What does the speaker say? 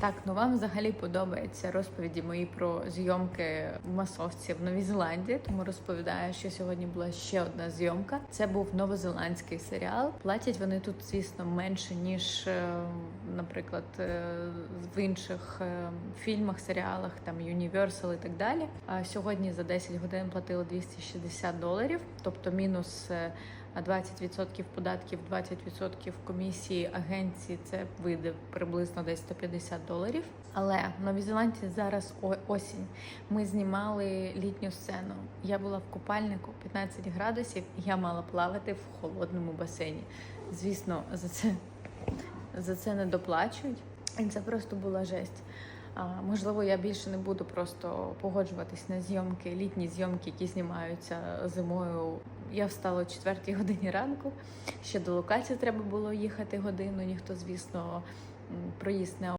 Так, ну вам взагалі подобаються розповіді мої про зйомки в масовці в Новій Зеландії. Тому розповідаю, що сьогодні була ще одна зйомка. Це був новозеландський серіал. Платять вони тут, звісно, менше ніж, е, наприклад, е, в інших е, фільмах, серіалах, там Universal і так далі. А сьогодні за 10 годин платили 260 доларів, тобто мінус. е, а 20% податків, 20% комісії агенції це вийде приблизно десь 150 доларів. Але в Новій Зеландії зараз осінь. Ми знімали літню сцену. Я була в купальнику 15 градусів, я мала плавати в холодному басейні. Звісно, за це, за це не доплачують. І це просто була жесть. Можливо, я більше не буду просто погоджуватись на зйомки, літні зйомки, які знімаються зимою. Я встала о 4 годині ранку. Ще до локації треба було їхати годину. Ніхто, звісно, проїзд не